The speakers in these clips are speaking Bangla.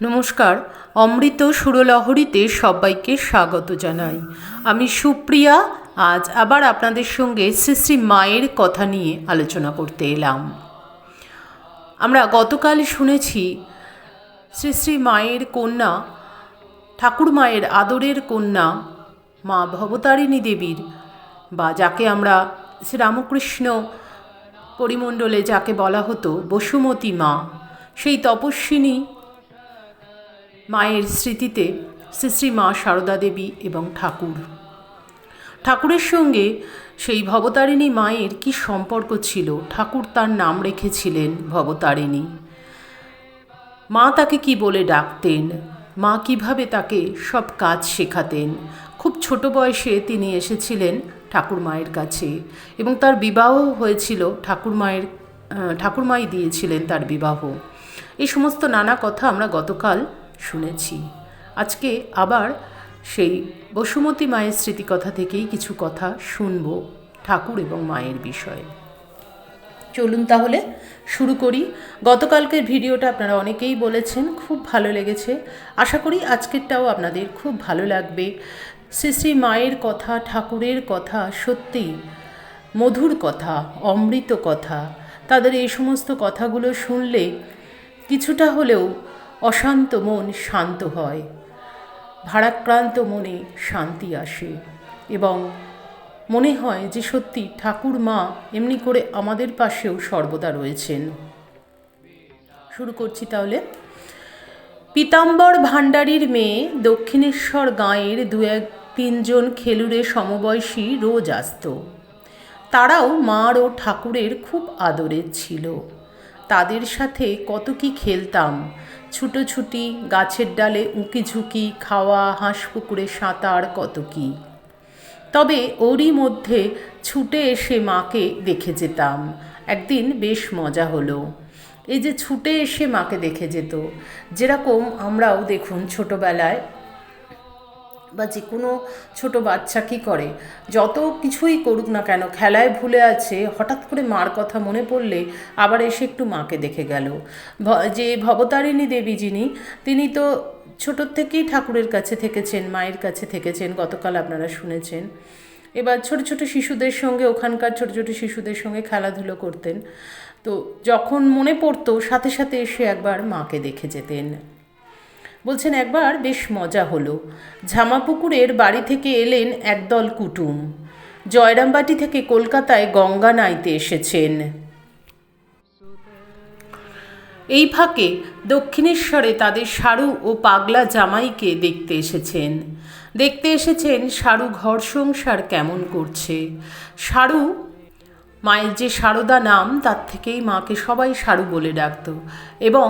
নমস্কার, অমৃত সুরলহরীতে সবাইকে স্বাগত জানাই। আমি সুপ্রিয়া, আজ আবার আপনাদের সঙ্গে শ্রী শ্রী মায়ের কথা নিয়ে আলোচনা করতে এলাম। আমরা গতকাল শুনেছি, শ্রী শ্রী মায়ের কন্যা, ঠাকুর মায়ের আদরের কন্যা, মা ভবতারিণী দেবীর বা যাকে আমরা শ্রীরামকৃষ্ণ পরিমণ্ডলে যাকে বলা হতো বসুমতী মা, সেই তপস্বিনী মায়ের স্মৃতিতে শ্রী শ্রী মা সারদা দেবী এবং ঠাকুর। ঠাকুরের সঙ্গে সেই ভবতারিণী মায়ের কি সম্পর্ক ছিল? ঠাকুর তার নাম রেখেছিলেন ভবতারিণী। মা তাকে কি বলে ডাকতেন? মা কীভাবে তাকে সব কাজ শেখাতেন? খুব ছোট বয়সে তিনি এসেছিলেন ঠাকুর মায়ের কাছে এবং তার বিবাহ হয়েছিল, ঠাকুর মায়ের ঠাকুরমাই দিয়েছিলেন তার বিবাহ। এই সমস্ত নানা কথা আমরা গতকাল শুনেছি। আজকে আবার সেই বসুমতী মায়ের স্মৃতিকথা থেকেই কিছু কথা শুনব ঠাকুর এবং মায়ের বিষয়ে। চলুন তাহলে শুরু করি। গতকালকের ভিডিওটা আপনারা অনেকেই বলেছেন, খুব ভালো লেগেছে। আশা করি আজকেরটাও আপনাদের খুব ভালো লাগবে। শ্রী শ্রী মায়ের কথা, ঠাকুরের কথা সত্যিই মধুর কথা, অমৃত কথা। তাদের এই সমস্ত কথাগুলো শুনলে কিছুটা হলেও অশান্ত মন শান্ত হয়, ভারাক্রান্ত মনে শান্তি আসে এবং মনে হয় যে সত্যি ঠাকুর মা এমনি করে আমাদের পাশেও সর্বদা রয়েছেন। শুরু করছি তাহলে। পীতাম্বর ভাণ্ডারীর মেয়ে দক্ষিণেশ্বর গাঁয়ের দু এক তিনজন খেলুড়ে সমবয়সী রোজ আসত। তারাও মার ও ঠাকুরের খুব আদরের ছিল। তাদের সাথে কত কি খেলতাম। ছুটোছুটি, গাছের ডালে উঁকি ঝুঁকি খাওয়া হাঁস পুকুরে সাঁতার, কত কি। তবে ওরই মধ্যে ছুটে এসে মাকে দেখে যেতাম। একদিন বেশ মজা হলো। এই যে ছুটে এসে মাকে দেখে যেত, যেরকম আমরাও দেখুন ছোটোবেলায় বা যে কোনো ছোটো বাচ্চা কী করে? যত কিছুই করুক না কেন, খেলায় ভুলে আছে, হঠাৎ করে মার কথা মনে পড়লে আবার এসে একটু মাকে দেখে গেল। যে ভবতারিণী দেবী যিনি, তিনি তো ছোটোর থেকেই ঠাকুরের কাছে থেকেছেন, মায়ের কাছে থেকেছেন, গতকাল আপনারা শুনেছেন। এবার ছোট ছোট শিশুদের সঙ্গে, ওখানকার ছোট ছোট শিশুদের সঙ্গে খেলাধুলো করতেন। তো যখন মনে পড়তো, সাথে সাথে এসে একবার মাকে দেখে যেতেন। বলছেন, একবার বেশ মজা হলো। ঝামাপুকুরের বাড়ি থেকে এলেন একদল কুটুম। জয়রামবাটি থেকে কলকাতায় গঙ্গা নাইতে এসেছেন। এই ফাঁকে দক্ষিণেশ্বরে তাদের সারু ও পাগলা জামাইকে দেখতে এসেছেন। দেখতে এসেছেন সারু ঘর সংসার কেমন করছে। সারু, মায়ের যে সারদা নাম, তার থেকেই মাকে সবাই সারু বলে ডাকত এবং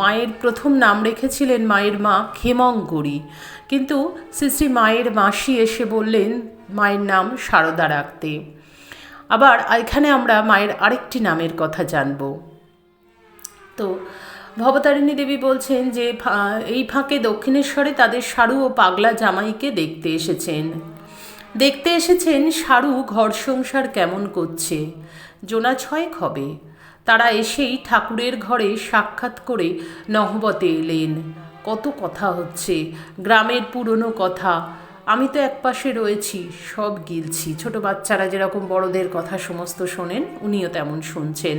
মায়ের প্রথম নাম রেখেছিলেন মায়ের মা ক্ষেমঙ্করী কিন্তু শ্রী শ্রী মায়ের মাসি এসে বললেন, মায়ের নাম সারদা রাখতে। আবার এখানে আমরা মায়ের আরেকটি নামের কথা জানব। তো ভবতারিণী দেবী বলছেন যে এই ফাঁকে দক্ষিণেশ্বরে তাদের সারু ও পাগলা জামাইকে দেখতে এসেছেন। দেখতে এসেছেন সারু ঘর সংসার কেমন করছে জোনা ছয়েক হবে। তারা এসেই ঠাকুরের ঘরে সাক্ষাৎ করে নহবতে এলেন। কত কথা হচ্ছে, গ্রামের পুরনো কথা। আমি তো একপাশে রয়েছি, সব গিলছি। ছোট বাচ্চারা যেরকম বড়দের কথা সমস্ত শোনেন, উনিও তেমন শুনছেন।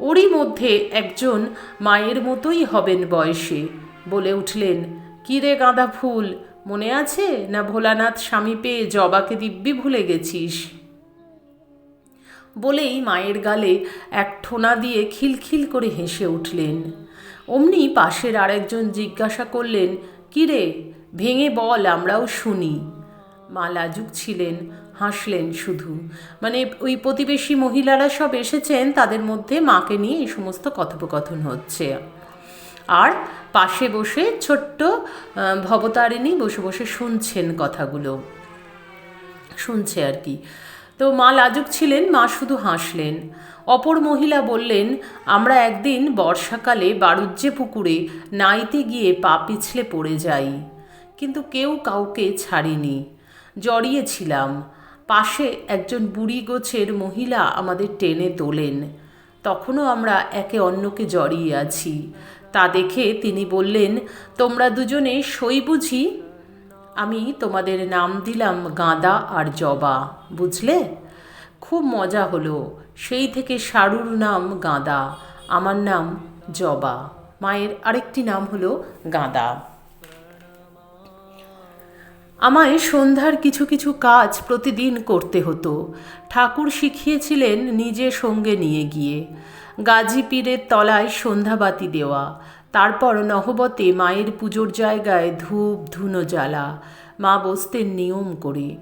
ওরই মধ্যে একজন মায়ের মতোই হবেন বয়সে। বলে উঠলেন কিরে গাঁদা ফুল, মনে আছে? না ভোলানাথ স্বামী পেয়ে জবাকে দিব্যি ভুলে গেছিস? বলেই মায়ের গালে এক ঠোনা দিয়ে খিলখিল করে হেসে উঠলেন। অমনি পাশের আরেকজন জিজ্ঞাসা করলেন কিরে ভেঙে বল, আমরাও শুনি। মা লাজুক ছিলেন, হাসলেন শুধু। মানে ওই প্রতিবেশী মহিলারা সব এসেছেন, তাদের মধ্যে মাকে নিয়ে এই সমস্ত কথোপকথন হচ্ছে। আর পাশে বসে ছোট্ট ভবতারিণী বসে বসে শুনছেন কথাগুলো। শুনছে আর কি। তো মা লাজুক ছিলেন, মা শুধু হাসলেন। অপর মহিলা বললেন, আমরা একদিন বর্ষাকালে বারুজ্জে পুকুরে নাইতে গিয়ে পা পিছলে পড়ে যাই। কিন্তু কেউ কাউকে ছাড়িনি। জড়িয়েছিলাম। পাশে একজন বুড়ি গোছের মহিলা আমাদের টেনে তোলেন। তখনও আমরা একে অন্যকে জড়িয়ে আছি। তা দেখে তিনি বললেন, তোমরা দুজনে সই বুঝি? আমি তোমাদের নাম দিলাম গাঁদা আর জবা, বুঝলে? খুব মজা হলো। সেই থেকে সারুর নাম গাঁদা, আমার নাম জবা, মায়ের আরেকটি নাম হলো গাঁদা। আমায় সন্ধ্যার কিছু কিছু কাজ প্রতিদিন করতে হতো। ঠাকুর শিখিয়েছিলেন নিজে সঙ্গে নিয়ে গিয়ে। গাজী পীরের তলায় সন্ধ্যাবাতি দেওয়া তারপর নহবতে মায়ের পুজোর জায়গায় ধূপ ধুনো জ্বালা। মা বসতেন নিয়ম করে।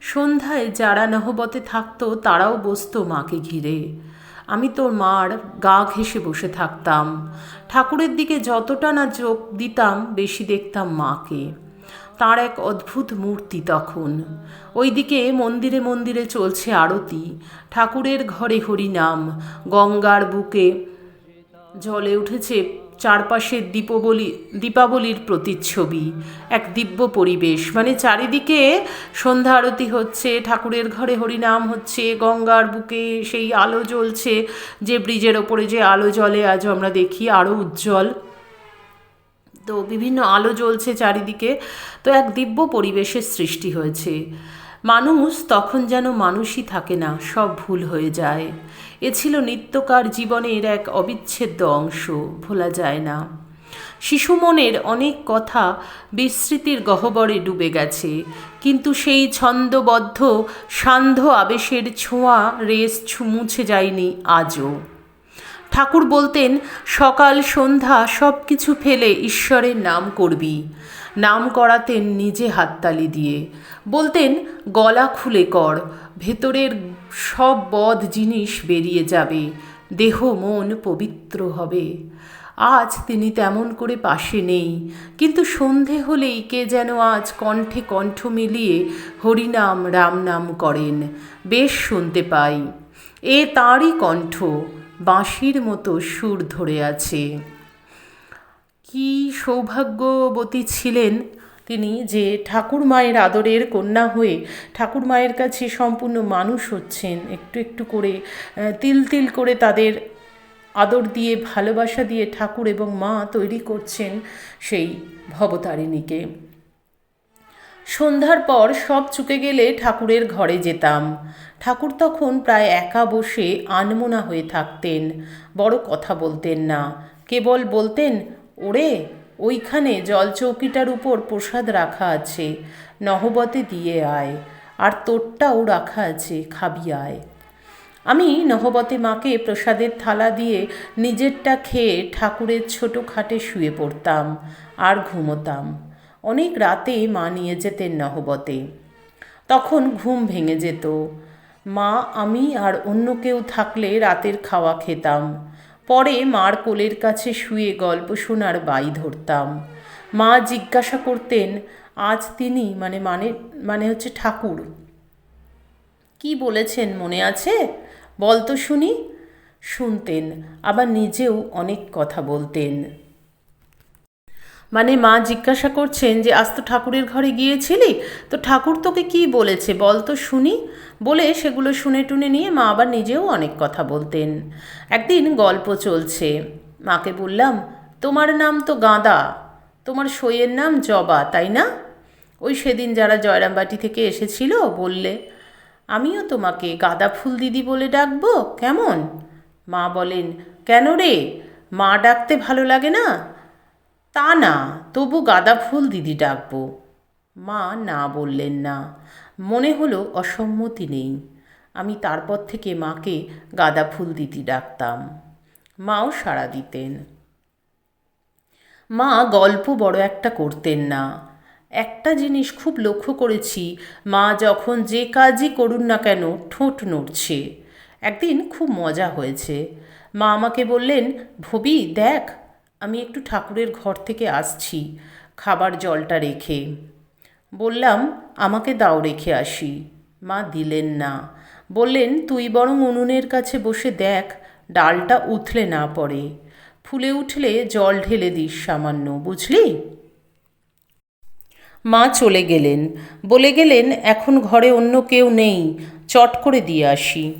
সন্ধ্যায় যারা নহবতে থাকতো, তারাও বসতো মাকে ঘিরে। আমি তোর মার গা ঘেঁষে বসে থাকতাম। ঠাকুরের দিকে যতটা না চোখ দিতাম, বেশি দেখতাম মাকে। তার এক অদ্ভুত মূর্তি তখন। ওইদিকে মন্দিরে মন্দিরে চলছে আরতি। ঠাকুরের ঘরে হরিনাম। গঙ্গার বুকে জলে উঠেছে চারপাশের দীপবলি, দীপাবলির প্রতিচ্ছবি, এক দিব্য পরিবেশ। মানে চারিদিকে সন্ধ্যা আরতি হচ্ছে, ঠাকুরের ঘরে হরিনাম হচ্ছে, গঙ্গার বুকে সেই আলো জ্বলছে, যে ব্রিজের ওপরে যে আলো জ্বলে আজ আমরা দেখি আরও উজ্জ্বল। তো বিভিন্ন আলো জ্বলছে চারিদিকে। তো এক দিব্য পরিবেশের সৃষ্টি হয়েছে। মানুষ তখন যেন মানুষই থাকে না, সব ভুল হয়ে যায়। এ ছিল নিত্যকার জীবনের এক অবিচ্ছেদ্য অংশ, ভোলা যায় না। শিশু মনের অনেক কথা বিস্মৃতির গহ্বরে ডুবে গেছে, কিন্তু সেই ছন্দবদ্ধ, সান্ধ্য আবেশের ছোঁয়া রেস মুছে যায়নি আজও। ঠাকুর বলতেন, সকাল সন্ধ্যা সব কিছু ফেলে ঈশ্বরের নাম করবি। নাম করাতেন নিজে হাততালি দিয়ে। বলতেন, গলা খুলে কর, ভেতরের সব বদ জিনিস বেরিয়ে যাবে, দেহ মন পবিত্র হবে। আজ তিনি তেমন করে পাশে নেই, কিন্তু সন্ধে হলেই কে যেন আজ কণ্ঠে কণ্ঠ মিলিয়ে হরিনাম রাম নাম করেন, বেশ শুনতে পাই। এ তাঁরই কণ্ঠ, বাঁশির মতো সুর ধরে আছে। কি সৌভাগ্যবতী ছিলেন তিনি যে ঠাকুর মায়ের আদরের কন্যা হয়ে ঠাকুর মায়ের কাছে সম্পূর্ণ মানুষ হচ্ছেন? একটু একটু করে তিল তিল করে তাদের আদর দিয়ে, ভালোবাসা দিয়ে ঠাকুর এবং মা তৈরি করছেন সেই ভবতারিণীকে। সন্ধ্যার পর সব চুকে গেলে ঠাকুরের ঘরে যেতাম। ঠাকুর তখন প্রায় একা বসে আনমোনা হয়ে থাকতেন। বড় কথা বলতেন না। কেবল বলতেন ওরে, ওইখানে জলচৌকিটার উপর প্রসাদ রাখা আছে, নহবতে দিয়ে আয়, আর তোরটাও রাখা আছে, খাবি আয়। আমি নহবতে মাকে প্রসাদের থালা দিয়ে নিজেরটা খেয়ে ঠাকুরের ছোটো খাটে শুয়ে পড়তাম, আর ঘুমোতাম। অনেক রাতে মা নিয়ে যেতেন নহবতে। তখন ঘুম ভেঙে যেত। মা, আমি আর অন্য কেউ থাকলে রাতের খাওয়া খেতাম। পরে মার কোলের কাছে শুয়ে গল্প শোনার বাই ধরতাম। মা জিজ্ঞাসা করতেন, আজ তিনি মানে মানে মানে হচ্ছে ঠাকুর। কি বলেছেন মনে আছে? বলতো শুনি। শুনতেন, আবার নিজেও অনেক কথা বলতেন। মানে মা জিজ্ঞাসা করছেন যে, আজ তো ঠাকুরের ঘরে গিয়েছিলি? তো ঠাকুর তোকে কি বলেছে? বল তো শুনি। বলে সেগুলো শুনে টুনে নিয়ে মা আবার নিজেও অনেক কথা বলতেন। একদিন গল্প চলছে। মাকে বললাম, তোমার নাম তো গাঁদা। তোমার সইয়ের নাম জবা, তাই না? ওই সেদিন যারা জয়রামবাটি থেকে এসেছিল বললে, আমিও তোমাকে গাঁদা ফুল দিদি বলে ডাকবো, কেমন? মা বলেন, কেন রে? মা ডাকতে ভালো লাগে না। তা না, তবু গাঁদা ফুল দিদি ডাকবো। মা না বললেন না। মনে হলো অসম্মতি নেই। আমি তারপর থেকে মাকে গাঁদা ফুল দিদি ডাকতাম। মাও সাড়া দিতেন। মা গল্প বড় একটা করতেন না। একটা জিনিস খুব লক্ষ্য করেছি, মা যখন যে কাজই করুন না কেন ঠোঁট নড়ছে। একদিন খুব মজা হয়েছে। মা আমাকে বললেন, ভবি, দেখ আমি একটু ঠাকুরের ঘর থেকে আসছি, খাবার জলটা রেখে। বললাম, আমাকে দাও রেখে আসি। মা দিলেন না। বললেন, তুই বরং উনুনের কাছে বসে দেখ, ডালটা উথলে না পড়ে। ফুলে উঠলে জল ঢেলে দিস সামান্য, বুঝলি? মা চলে গেলেন। বলে গেলেন, এখন ঘরে অন্য কেউ নেই, চট করে দিয়ে আসি।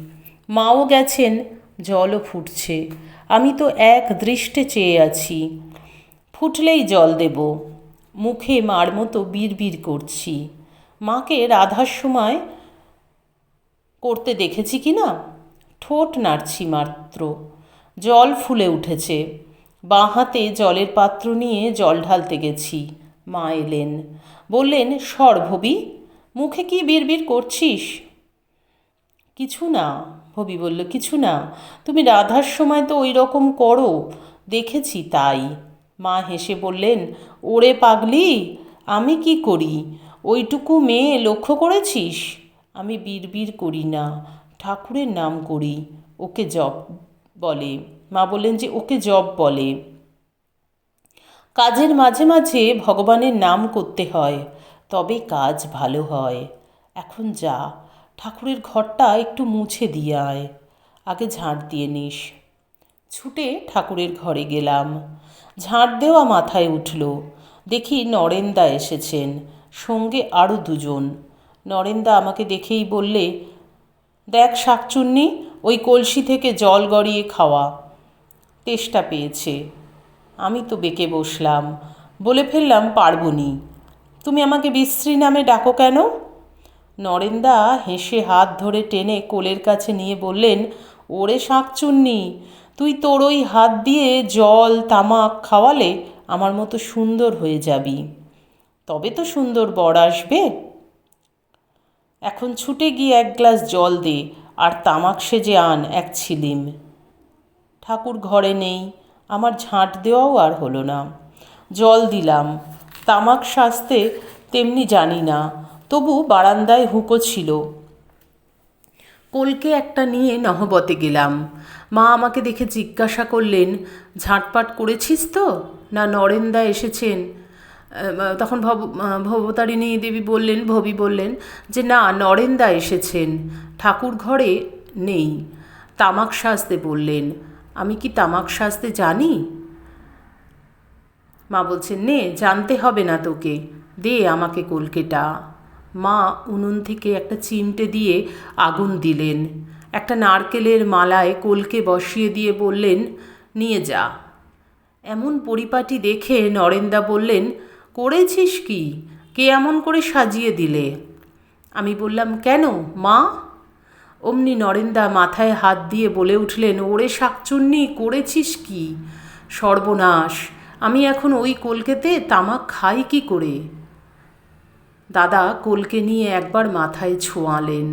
মাও গেছেন, জলও ফুটছে। আমি তো এক দৃষ্টে চেয়ে আছি। ফুটলেই জল দেব। মুখে মার মতো বিড়বিড় করছি। মাকে রাধার সময় করতে দেখেছি কি না? ঠোঁট নাড়ছি মাত্র। জল ফুলে উঠেছে। বাঁ হাতে জলের পাত্র নিয়ে জল ঢালতে গেছি। মা এলেন। বললেন, সর ভবি, মুখে কি বিড়বিড় করছিস? কিছু না। ভবি বলল, কিছু না, তুমি রাধার সময় তো ওই রকম করো। দেখেছি তাই। মা হেসে বললেন, ওরে পাগলি, আমি কি করি? ওইটুকু মেয়ে লক্ষ্য করেছিস? আমি বিড়বিড় করি না, ঠাকুরের নাম করি, ওকে জপ বলে। মা বললেন, যে ওকে জপ বলে। কাজের মাঝে মাঝে ভগবানের নাম করতে হয়, তবে কাজ ভালো হয়। এখন যা ঠাকুরের ঘরটা একটু মুছে দিয়ে আয়, আগে ঝাঁট দিয়ে নিস। ছুটে ঠাকুরের ঘরে গেলাম। ঝাঁট দেওয়া মাথায় উঠল। দেখি নরেন্দা এসেছেন, সঙ্গে আরও দুজন। নরেন্দা আমাকে দেখেই বললে, দেখ শাকচুন্নি, ওই কলসি থেকে জল গড়িয়ে খাওয়া। তেষ্টা পেয়েছে। আমি তো বেঁকে বসলাম। বলে ফেললাম পারবনি তুমি আমাকে বিশ্রী নামে ডাকো কেন? নরেন্দা হেসে হাত ধরে টেনে কোলের কাছে নিয়ে বললেন, ওরে শাঁকচুন্নি, তুই তোর ওই হাত দিয়ে জল, তামাক খাওয়ালে আমার মতো সুন্দর হয়ে যাবি। তবে তো সুন্দর বর আসবে। এখন ছুটে গিয়ে এক গ্লাস জল দে, আর তামাক সেজে আন এক ছিলিম। ঠাকুর ঘরে নেই, আমার ঝাঁট দেওয়াও আর হলো না। জল দিলাম, তামাক সাজতে তেমনি জানি না তবু বারান্দায় হুঁকো ছিল। কলকে একটা নিয়ে নহবতে গেলাম। মা আমাকে দেখে জিজ্ঞাসা করলেন, ঝাঁটপাট করেছিস তো? না নরেন্দা এসেছেন? তখন ভব ভবতারিণী দেবী বললেন, ভবি বললেন যে, না, নরেন্দা এসেছেন। ঠাকুর ঘরে নেই। তামাক সাজতে বললেন। আমি কি তামাক সাজতে জানি? মা বলছেন, নে, জানতে হবে না তোকে। দে আমাকে কলকেটা। মা উনুন থেকে একটা চিমটে দিয়ে আগুন দিলেন। একটা নারকেলের মালায় কলকে বসিয়ে দিয়ে বললেন, নিয়ে যা। এমন পরিপাটি দেখে নরেন্দা বললেন, করেছিস কি? কে এমন করে সাজিয়ে দিলে? আমি বললাম, কেন, মা? অমনি নরেন্দা মাথায় হাত দিয়ে বলে উঠলেন, ওরে শাকচুন্নি, করেছিস কি? সর্বনাশ, আমি এখন ওই কলকেতে তামাক খাই কি করে? দাদা কলকে নিয়ে একবার মাথায় ছোঁয়ালেন,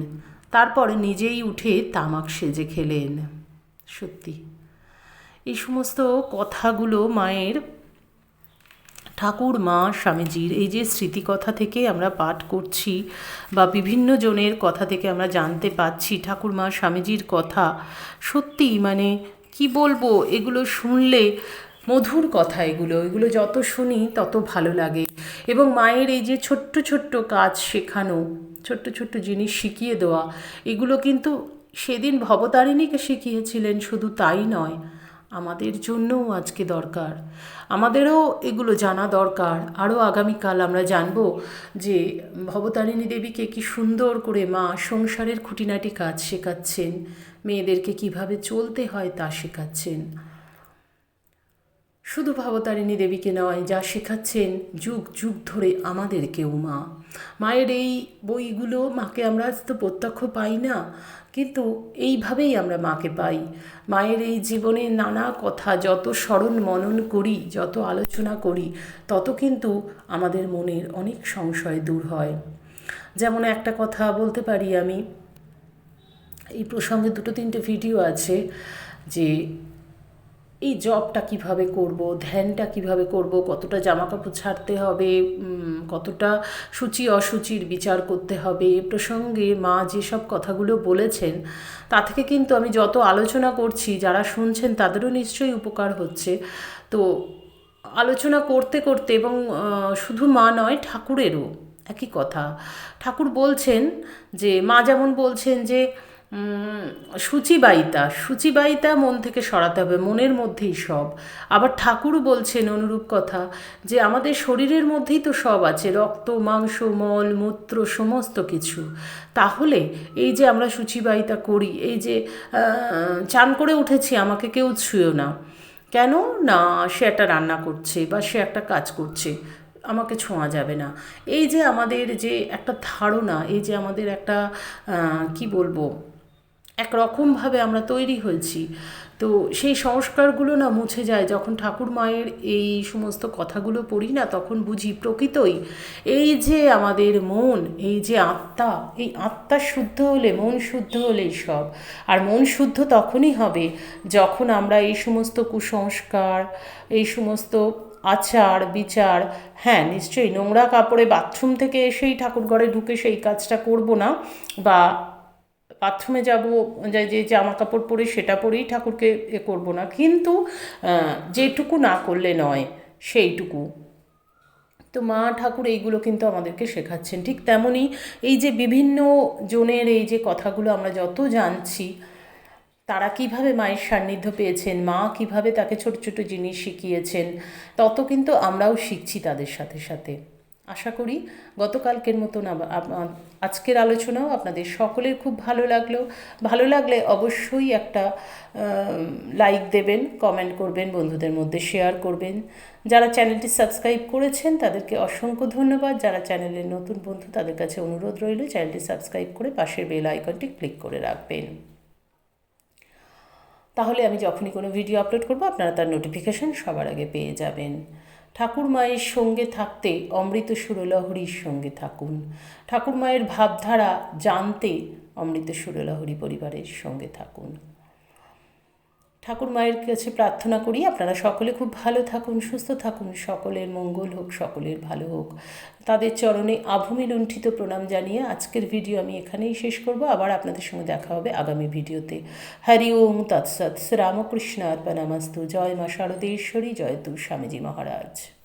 তারপর নিজেই উঠে তামাক সেজে খেলেন। সত্যি এই সমস্ত কথাগুলো মায়ের ঠাকুর মা স্বামীজির, এই যে স্মৃতিকথা থেকে আমরা পাঠ করছি বা বিভিন্ন জনের কথা থেকে আমরা জানতে পাচ্ছি ঠাকুর মা স্বামীজির কথা সত্যি মানে কি বলব, এগুলো শুনলে মধুর কথা এগুলো। এগুলো যত শুনি তত ভালো লাগে। এবং মায়ের এই যে ছোট্ট ছোট্ট কাজ শেখানো, ছোট্ট ছোট্ট জিনিস শিখিয়ে দেওয়া, এগুলো কিন্তু সেদিন ভবতারিণীকে শিখিয়েছিলেন, শুধু তাই নয়, আমাদের জন্যও আজকে দরকার। আমাদেরও এগুলো জানা দরকার। আরও আগামীকাল আমরা জানব যে ভবতারিণী দেবীকে কি সুন্দর করে মা সংসারের খুঁটিনাটি কাজ শেখাচ্ছেন, মেয়েদেরকে কীভাবে চলতে হয় তা শেখাচ্ছেন। শুধু ভবতারিণী দেবীকে নয়, যা শেখাচ্ছেন যুগ যুগ ধরে আমাদেরকেও মা। মায়ের এই বইগুলো মাকে আমরা তো প্রত্যক্ষ পাই না, কিন্তু এইভাবেই আমরা মাকে পাই। মায়ের এই জীবনে নানা কথা, যত স্মরণ মনন করি, যত আলোচনা করি, তত কিন্তু আমাদের মনের অনেক সংশয় দূর হয়। যেমন একটা কথা বলতে পারি আমি, এই প্রসঙ্গে দুটো তিনটে ভিডিও আছে যে এই জবটা কীভাবে করব, ধ্যানটা কীভাবে করব, কতটা জামা কাপড় ছাড়তে হবে কতটা সূচি অসুচির বিচার করতে হবে, এ প্রসঙ্গে মা যেসব কথাগুলো বলেছেন, তা থেকে কিন্তু আমি যত আলোচনা করছি, যারা শুনছেন তাদেরও নিশ্চয়ই উপকার হচ্ছে। তো আলোচনা করতে করতে এবং শুধু মা নয়, ঠাকুরেরও একই কথা। ঠাকুর বলছেন যে, মা যেমন বলছেন যে উম, শুচিবায়িতা শুচিবায়িতা মন থেকে সরাতে হবে মনের মধ্যেই সব। আবার ঠাকুরও বলছেন অনুরূপ কথা যে আমাদের শরীরের মধ্যেই তো সব আছে রক্ত মাংস মল মূত্র সমস্ত কিছু। তাহলে এই যে আমরা শুচিবায়িতা করি এই যে চান করে উঠেছি আমাকে কেউ ছুঁয়ো না। কেন? না সে একটা রান্না করছে বা সে একটা কাজ করছে আমাকে ছোঁয়া যাবে না। এই যে আমাদের যে একটা ধারণা এই যে আমাদের একটা কি বলব? একরকমভাবে আমরা তৈরি হয়েছি। তো সেই সংস্কারগুলো না মুছে যায়। যখন ঠাকুর মায়ের এই সমস্ত কথাগুলো পড়ি না, তখন বুঝি প্রকৃতই এই যে আমাদের মন, এই যে আত্মা, এই আত্মা শুদ্ধ হলে, মন শুদ্ধ হলেই সব। আর মন শুদ্ধ তখনই হবে যখন আমরা এই সমস্ত কুসংস্কার, এই সমস্ত আচার, বিচার হ্যাঁ নিশ্চয়ই নোংরা কাপড়ে বাথরুম থেকে এসেই ঠাকুরঘরে ঢুকে সেই কাজটা করব না বা বাথরুমে যাব, যে যে জামা কাপড় পরে সেটা পরেই ঠাকুরকে এ করব না। কিন্তু যেটুকু না করলে নয়, সেইটুকু। তো মা ঠাকুর এইগুলো কিন্তু আমাদেরকে শেখাচ্ছেন। ঠিক তেমনই এই যে বিভিন্ন জনের এই যে কথাগুলো আমরা যত জানছি, তারা কীভাবে মায়ের সান্নিধ্য পেয়েছেন, মা কীভাবে তাকে ছোট ছোট জিনিস শিখিয়েছেন, তত কিন্তু আমরাও শিখছি তাদের সাথে সাথে। আশা করি গতকালকের মতন আজকের আলোচনাও আপনাদের সকলের খুব ভালো লাগল। ভালো লাগলে অবশ্যই একটা লাইক দেবেন কমেন্ট করবেন, বন্ধুদের মধ্যে শেয়ার করবেন। যারা চ্যানেলটি সাবস্ক্রাইব করেছেন, তাদেরকে অসংখ্য ধন্যবাদ। যারা চ্যানেলের নতুন বন্ধু, তাদের কাছে অনুরোধ রইল চ্যানেলটি সাবস্ক্রাইব করে পাশের বেল আইকনটি ক্লিক করে রাখবেন। তাহলে আমি যখনই কোনো ভিডিও আপলোড করব, আপনারা তার নোটিফিকেশান সবার আগে পেয়ে যাবেন। ঠাকুর মায়ের সঙ্গে থাকতে অমৃত সুরলহরীর সঙ্গে থাকুন। ঠাকুরমায়ের ভাবধারা জানতে অমৃত সুরলহরী পরিবারের সঙ্গে থাকুন। ঠাকুর মায়ের কাছে প্রার্থনা করি, আপনারা সকলে খুব ভালো থাকুন, সুস্থ থাকুন, সকলের মঙ্গল হোক, সকলের ভালো হোক। তাদের চরণে আভূমি লুণ্ঠিত প্রণাম জানিয়ে আজকের ভিডিও আমি এখানেই শেষ করব। আবার আপনাদের সঙ্গে দেখা হবে আগামী ভিডিওতে। হরি ওম তৎসৎ, শ্রীরামকৃষ্ণ অর্পণামস্তু। জয় মা শারদেশ্বরী, জয় তু স্বামীজি মহারাজ।